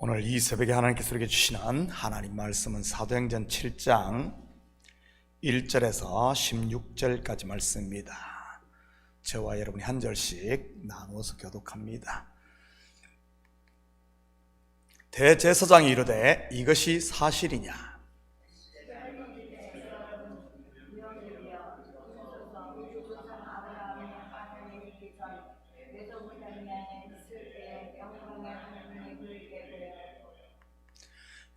오늘 이 새벽에 하나님께서 우리에게 주시는 하나님 말씀은 사도행전 7장 1절에서 16절까지 말씀입니다. 저와 여러분이 한 절씩 나누어서 교독합니다. 대제사장이 이르되 이것이 사실이냐?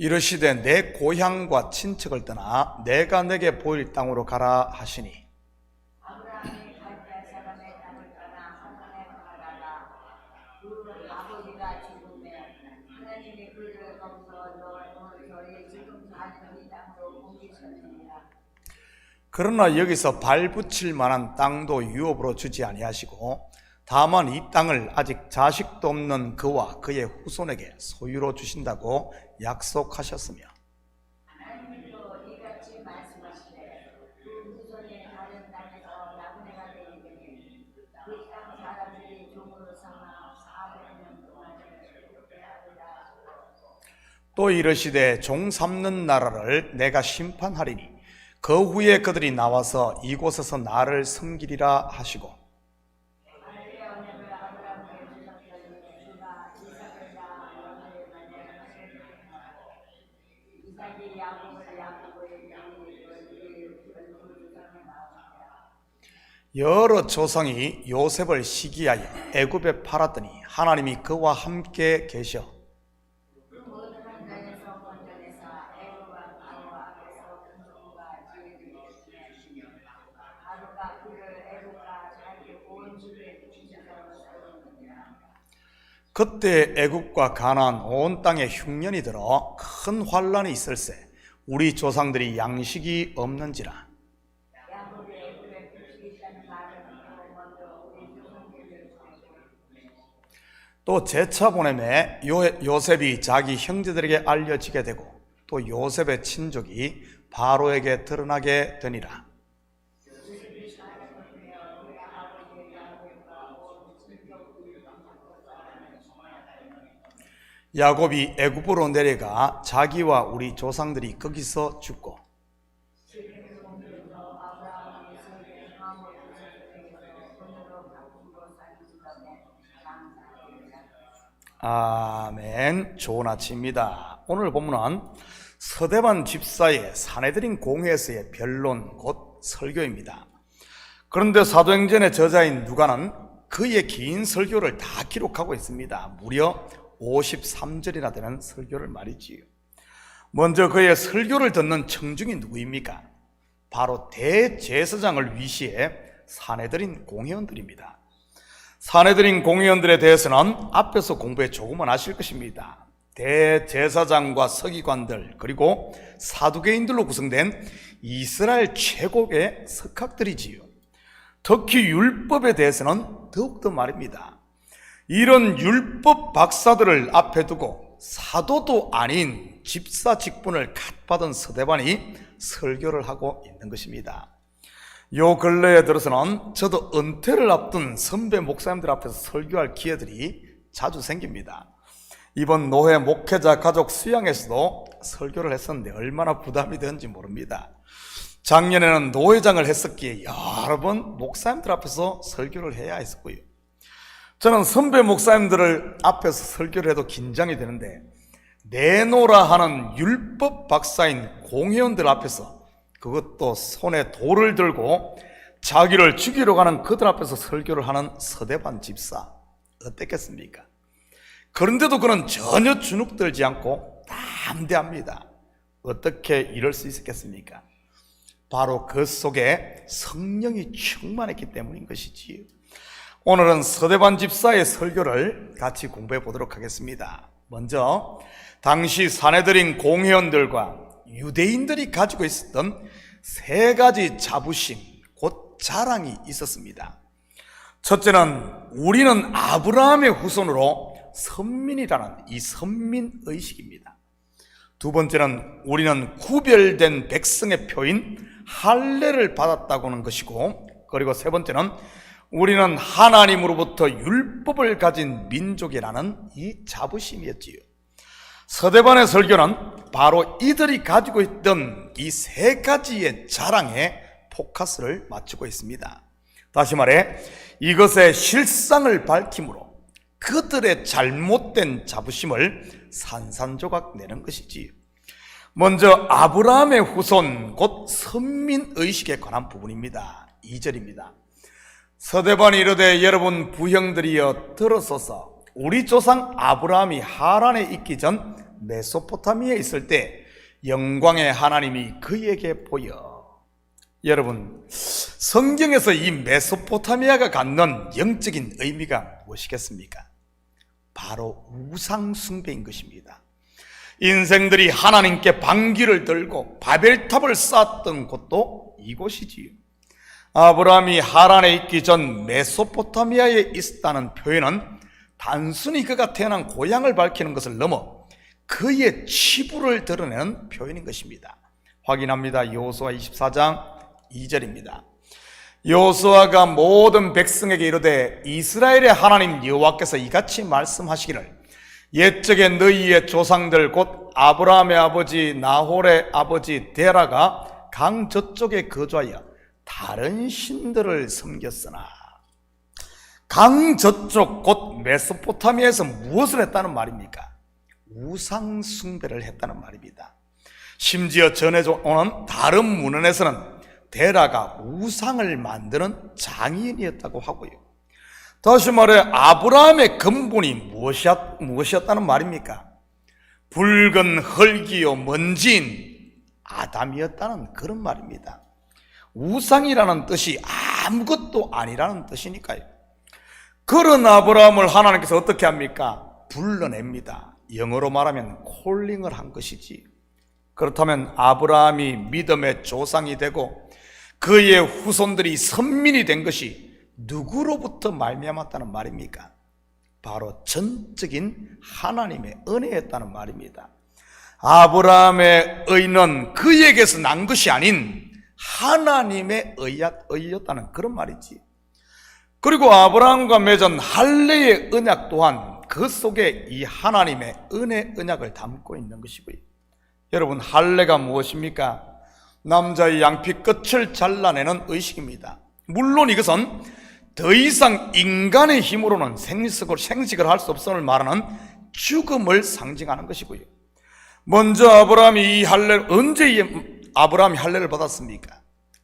이르시되 내 고향과 친척을 떠나 내가 내게 보일 땅으로 가라 하시니. 그러나 여기서 발 붙일 만한 땅도 유업으로 주지 아니하시고 다만 이 땅을 아직 자식도 없는 그와 그의 후손에게 소유로 주신다고 약속하셨으며. 하나님도 이같이 말씀하시되 그 후손이 다른 땅에서 나그네가 되리니 그땅 사람들이 종으로 삼아 400년 동안 그렇게 하리라 또 이르시되 종 삼는 나라를 내가 심판하리니 그 후에 그들이 나와서 이곳에서 나를 섬기리라 하시고 여러 조상이 요셉을 시기하여 애굽에 팔았더니 하나님이 그와 함께 계셔 그 모든 환란에서 건져내사 애굽 왕 바로 앞에서 근성과 지혜를 주시며 바로가 그를 애굽과 자기 온 집에 주시도록 세우느니라 그때 애굽과 가나안 온 땅에 흉년이 들어 큰 환란이 있을세. 우리 조상들이 양식이 없는지라. 또 제차 보냄에 요, 요셉이 자기 형제들에게 알려지게 되고 또 요셉의 친족이 바로에게 드러나게 되니라 야곱이 애굽으로 내려가 자기와 우리 조상들이 거기서 죽고. 아멘. 좋은 아침입니다. 오늘 본문은 서대반 집사의 사내들인 공회에서의 변론 곧 설교입니다. 그런데 사도행전의 저자인 누가는 그의 긴 설교를 다 기록하고 있습니다. 무려 53절이나 되는 설교를 말이지요. 먼저 그의 설교를 듣는 청중이 누구입니까? 바로 대제사장을 위시해 사내들인 공회원들입니다. 사내들인 공회원들에 대해서는 앞에서 공부해 조금은 아실 것입니다. 대제사장과 서기관들 그리고 사두개인들로 구성된 이스라엘 최고의 석학들이지요. 특히 율법에 대해서는 더욱더 말입니다. 이런 율법 박사들을 앞에 두고 사도도 아닌 집사 직분을 갓 받은 서대반이 설교를 하고 있는 것입니다. 요 근래에 들어서는 저도 은퇴를 앞둔 선배 목사님들 앞에서 설교할 기회들이 자주 생깁니다. 이번 노회 목회자 가족 수양에서도 설교를 했었는데 얼마나 부담이 되는지 모릅니다. 작년에는 노회장을 했었기에 여러 번 목사님들 앞에서 설교를 해야 했었고요. 저는 선배 목사님들을 앞에서 설교를 해도 긴장이 되는데 내노라 하는 율법 박사인 공회원들 앞에서 그것도 손에 돌을 들고 자기를 죽이러 가는 그들 앞에서 설교를 하는 서대반 집사 어땠겠습니까? 그런데도 그는 전혀 주눅들지 않고 담대합니다. 어떻게 이럴 수 있었겠습니까? 바로 그 속에 성령이 충만했기 때문인 것이지요. 오늘은 서대반 집사의 설교를 같이 공부해 보도록 하겠습니다. 먼저 당시 사내들인 공회원들과 유대인들이 가지고 있었던 세 가지 자부심, 곧 자랑이 있었습니다. 첫째는 우리는 아브라함의 후손으로 선민이라는 이 선민 의식입니다. 두 번째는 우리는 구별된 백성의 표인 할례를 받았다고 하는 것이고, 그리고 세 번째는 우리는 하나님으로부터 율법을 가진 민족이라는 이 자부심이었지요. 서대반의 설교는 바로 이들이 가지고 있던 이 세 가지의 자랑에 포커스를 맞추고 있습니다. 다시 말해 이것의 실상을 밝힘으로 그들의 잘못된 자부심을 산산조각 내는 것이지. 먼저 아브라함의 후손 곧 선민 의식에 관한 부분입니다. 2절입니다. 서대반이 이르되 여러분 부형들이여 들어서서 우리 조상 아브라함이 하란에 있기 전 메소포타미아에 있을 때 영광의 하나님이 그에게 보여 여러분 성경에서 이 메소포타미아가 갖는 영적인 의미가 무엇이겠습니까? 바로 우상 숭배인 것입니다. 인생들이 하나님께 반기를 들고 바벨탑을 쌓았던 곳도 이곳이지요. 아브라함이 하란에 있기 전 메소포타미아에 있었다는 표현은 단순히 그가 태어난 고향을 밝히는 것을 넘어 그의 치부를 드러내는 표현인 것입니다. 확인합니다. 여호수아 24장 2절입니다. 여호수아가 모든 백성에게 이르되 이스라엘의 하나님 여호와께서 이같이 말씀하시기를 옛적에 너희의 조상들 곧 아브라함의 아버지 나홀의 아버지 데라가 강 저쪽에 거주하여 다른 신들을 섬겼으나 강 저쪽 곧 메소포타미아에서 무엇을 했다는 말입니까? 우상 숭배를 했다는 말입니다. 심지어 전해져 오는 다른 문헌에서는 데라가 우상을 만드는 장인이었다고 하고요. 다시 말해 아브라함의 근본이 무엇이었, 무엇이었다는 말입니까? 붉은 흙이요 먼지인 아담이었다는 그런 말입니다. 우상이라는 뜻이 아무것도 아니라는 뜻이니까요. 그런 아브라함을 하나님께서 어떻게 합니까? 불러냅니다. 영어로 말하면 콜링을 한 것이지. 그렇다면 아브라함이 믿음의 조상이 되고 그의 후손들이 선민이 된 것이 누구로부터 말미암았다는 말입니까? 바로 전적인 하나님의 은혜였다는 말입니다. 아브라함의 의는 그에게서 난 것이 아닌 하나님의 의였다는 그런 말이지. 그리고 아브라함과 맺은 할례의 언약 또한 그 속에 이 하나님의 은혜 언약을 담고 있는 것이고요. 여러분 할례가 무엇입니까? 남자의 양피 끝을 잘라내는 의식입니다. 물론 이것은 더 이상 인간의 힘으로는 생식을, 생식을 할 수 없음을 말하는 죽음을 상징하는 것이고요. 먼저 아브라함이 이 할례 언제 이 아브라함이 할례를 받았습니까?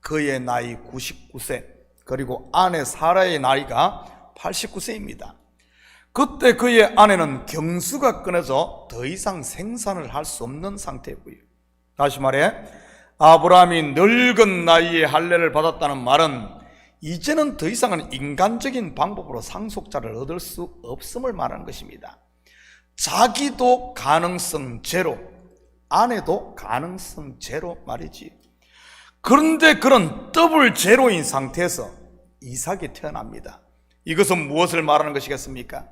그의 나이 99세 그리고 아내 사라의 나이가 89세입니다. 그때 그의 아내는 경수가 끊어져 더 이상 생산을 할 수 없는 상태고요. 다시 말해 아브라함이 늙은 나이에 할례를 받았다는 말은 이제는 더 이상은 인간적인 방법으로 상속자를 얻을 수 없음을 말하는 것입니다. 자기도 가능성 제로, 아내도 가능성 제로 말이지. 그런데 그런 더블 제로인 상태에서 이삭이 태어납니다. 이것은 무엇을 말하는 것이겠습니까?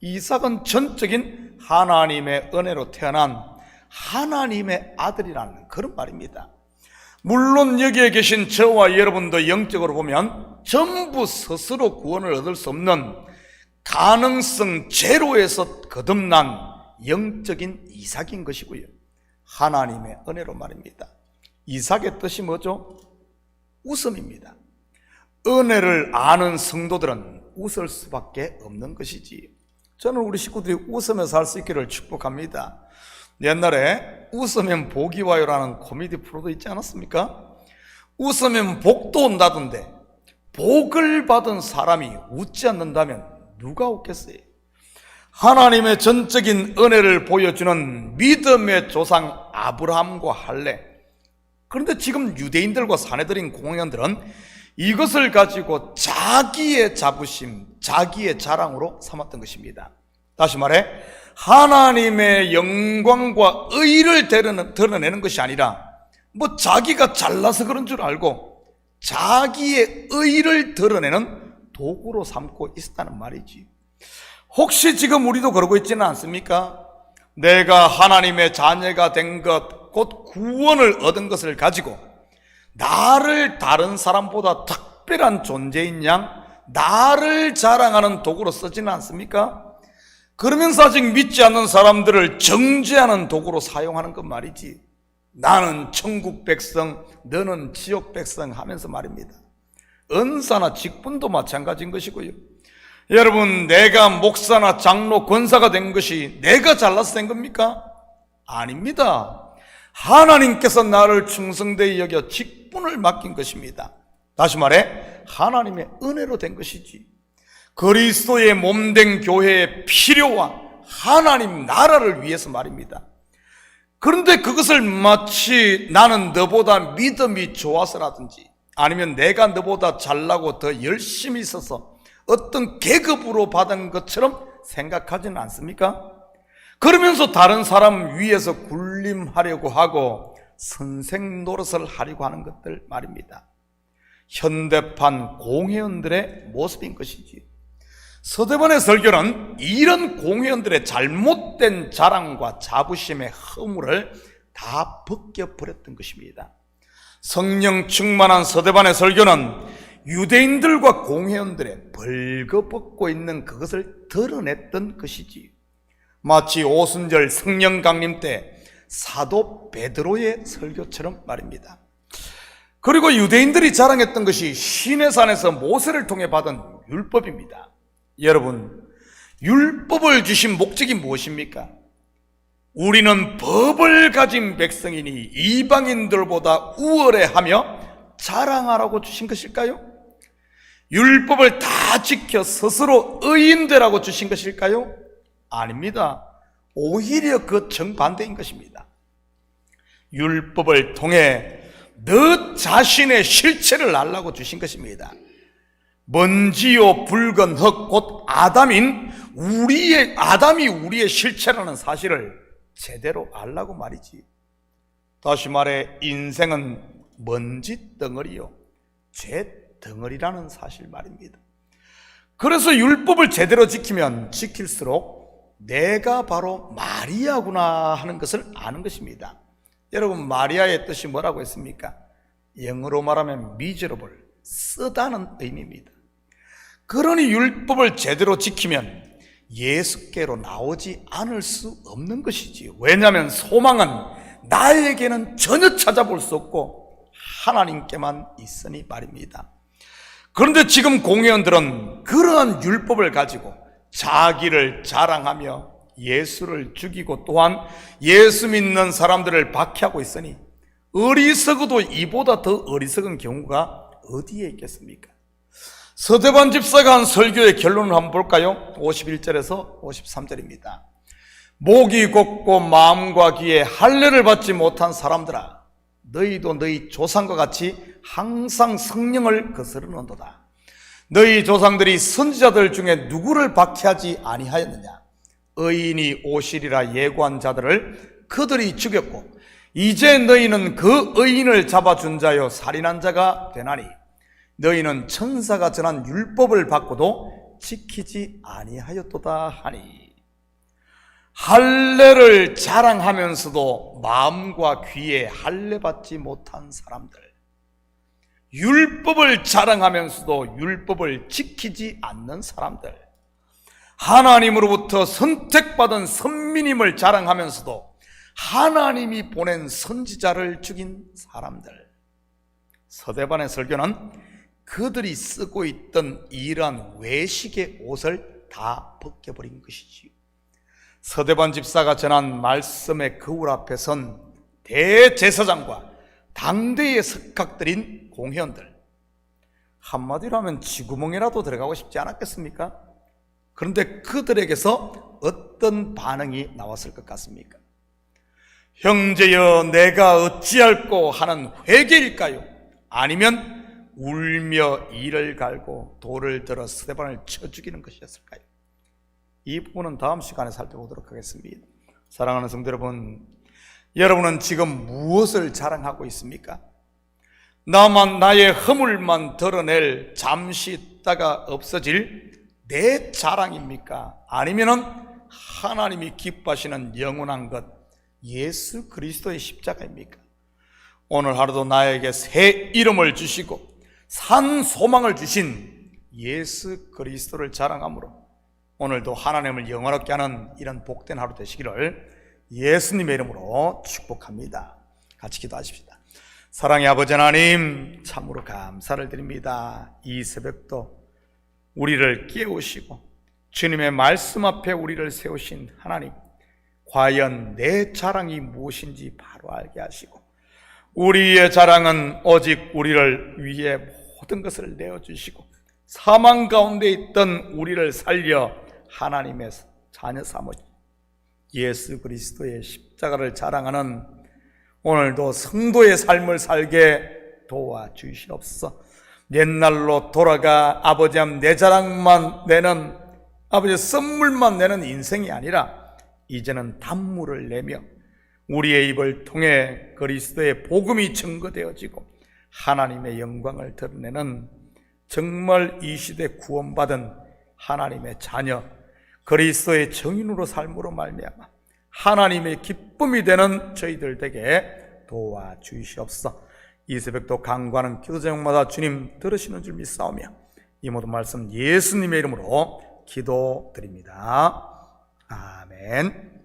이삭은 전적인 하나님의 은혜로 태어난 하나님의 아들이라는 그런 말입니다. 물론 여기에 계신 저와 여러분도 영적으로 보면 전부 스스로 구원을 얻을 수 없는 가능성 제로에서 거듭난 영적인 이삭인 것이고요. 하나님의 은혜로 말입니다. 이삭의 뜻이 뭐죠? 웃음입니다. 은혜를 아는 성도들은 웃을 수밖에 없는 것이지. 저는 우리 식구들이 웃으면서 살수 있기를 축복합니다. 옛날에 웃으면 복이 와요라는 코미디 프로도 있지 않았습니까? 웃으면 복도 온다던데 복을 받은 사람이 웃지 않는다면 누가 웃겠어요? 하나님의 전적인 은혜를 보여주는 믿음의 조상 아브라함과 할례. 그런데 지금 유대인들과 사내들인 공연들은 이것을 가지고 자기의 자부심, 자기의 자랑으로 삼았던 것입니다. 다시 말해, 하나님의 영광과 의를 드러내는 것이 아니라, 뭐 자기가 잘나서 그런 줄 알고, 자기의 의를 드러내는 도구로 삼고 있었다는 말이지. 혹시 지금 우리도 그러고 있지는 않습니까? 내가 하나님의 자녀가 된 것, 곧 구원을 얻은 것을 가지고, 나를 다른 사람보다 특별한 존재인 양 나를 자랑하는 도구로 쓰지는 않습니까? 그러면서 아직 믿지 않는 사람들을 정죄하는 도구로 사용하는 것 말이지. 나는 천국 백성, 너는 지옥 백성 하면서 말입니다. 은사나 직분도 마찬가지인 것이고요. 여러분, 내가 목사나 장로, 권사가 된 것이 내가 잘나서 된 겁니까? 아닙니다. 하나님께서 나를 충성되이 여겨 직분을 맡긴 것입니다. 다시 말해, 하나님의 은혜로 된 것이지. 그리스도의 몸된 교회의 필요와 하나님 나라를 위해서 말입니다. 그런데 그것을 마치 나는 너보다 믿음이 좋아서라든지 아니면 내가 너보다 잘나고 더 열심히 있어서 어떤 계급으로 받은 것처럼 생각하지는 않습니까? 그러면서 다른 사람 위에서 군림하려고 하고 선생 노릇을 하려고 하는 것들 말입니다. 현대판 공회원들의 모습인 것이지. 서대반의 설교는 이런 공회원들의 잘못된 자랑과 자부심의 허물을 다 벗겨버렸던 것입니다. 성령 충만한 서대반의 설교는 유대인들과 공회원들의 벌거벗고 있는 그것을 드러냈던 것이지. 마치 오순절 성령 강림 때 사도 베드로의 설교처럼 말입니다. 그리고 유대인들이 자랑했던 것이 시내산에서 모세를 통해 받은 율법입니다. 여러분, 율법을 주신 목적이 무엇입니까? 우리는 법을 가진 백성이니 이방인들보다 우월해하며 자랑하라고 주신 것일까요? 율법을 다 지켜 스스로 의인되라고 주신 것일까요? 아닙니다. 오히려 그 정반대인 것입니다. 율법을 통해 너 자신의 실체를 알라고 주신 것입니다. 먼지요 붉은 흙 곧 아담인 우리의 아담이 우리의 실체라는 사실을 제대로 알라고 말이지. 다시 말해 인생은 먼지 덩어리요 죄 덩어리라는 사실 말입니다. 그래서 율법을 제대로 지키면 지킬수록 내가 바로 마리아구나 하는 것을 아는 것입니다. 여러분 마리아의 뜻이 뭐라고 했습니까? 영어로 말하면 miserable, 쓰다는 의미입니다. 그러니 율법을 제대로 지키면 예수께로 나오지 않을 수 없는 것이지. 왜냐하면 소망은 나에게는 전혀 찾아볼 수 없고 하나님께만 있으니 말입니다. 그런데 지금 공회원들은 그러한 율법을 가지고 자기를 자랑하며 예수를 죽이고 또한 예수 믿는 사람들을 박해하고 있으니 어리석어도 이보다 더 어리석은 경우가 어디에 있겠습니까? 서대반 집사가 한 설교의 결론을 한번 볼까요? 51절에서 53절입니다. 목이 곱고 마음과 귀에 할례를 받지 못한 사람들아 너희도 너희 조상과 같이 항상 성령을 거스르는도다. 너희 조상들이 선지자들 중에 누구를 박해하지 아니하였느냐? 의인이 오시리라 예고한 자들을 그들이 죽였고 이제 너희는 그 의인을 잡아준 자여 살인한 자가 되나니 너희는 천사가 전한 율법을 받고도 지키지 아니하였도다 하니 할례를 자랑하면서도 마음과 귀에 할례 받지 못한 사람들. 율법을 자랑하면서도 율법을 지키지 않는 사람들. 하나님으로부터 선택받은 선민임을 자랑하면서도 하나님이 보낸 선지자를 죽인 사람들. 서대반의 설교는 그들이 쓰고 있던 이러한 외식의 옷을 다 벗겨버린 것이지요. 서대반 집사가 전한 말씀의 거울 앞에 선 대제사장과 당대의 석학들인 공회원들 한마디로 하면 쥐구멍이라도 들어가고 싶지 않았겠습니까? 그런데 그들에게서 어떤 반응이 나왔을 것 같습니까? 형제여 내가 어찌할꼬 하는 회개일까요? 아니면 울며 이를 갈고 돌을 들어 스테반을 쳐 죽이는 것이었을까요? 이 부분은 다음 시간에 살펴보도록 하겠습니다. 사랑하는 성도 여러분, 여러분은 지금 무엇을 자랑하고 있습니까? 나만 나의 허물만 드러낼 잠시 있다가 없어질 내 자랑입니까? 아니면은 하나님이 기뻐하시는 영원한 것 예수 그리스도의 십자가입니까? 오늘 하루도 나에게 새 이름을 주시고 산 소망을 주신 예수 그리스도를 자랑함으로 오늘도 하나님을 영원롭게 하는 이런 복된 하루 되시기를 예수님의 이름으로 축복합니다. 같이 기도하십시다. 사랑의 아버지 하나님 참으로 감사를 드립니다. 이 새벽도 우리를 깨우시고 주님의 말씀 앞에 우리를 세우신 하나님 과연 내 자랑이 무엇인지 바로 알게 하시고 우리의 자랑은 오직 우리를 위해 모든 것을 내어주시고 사망 가운데 있던 우리를 살려 하나님의 자녀 삼으신 예수 그리스도의 십자가를 자랑하는 오늘도 성도의 삶을 살게 도와주시옵소서. 옛날로 돌아가 아버지 내 자랑만 내는 아버지 선물만 내는 인생이 아니라 이제는 단물을 내며 우리의 입을 통해 그리스도의 복음이 증거되어지고 하나님의 영광을 드러내는 정말 이 시대 구원받은 하나님의 자녀 그리스도의 정인으로 삶으로 말미암아 하나님의 기쁨이 되는 저희들 되게 도와주시옵소서. 이 새벽도 강구하는 기도 제목마다 주님 들으시는 줄 믿사오며 이 모든 말씀 예수님의 이름으로 기도드립니다. 아멘.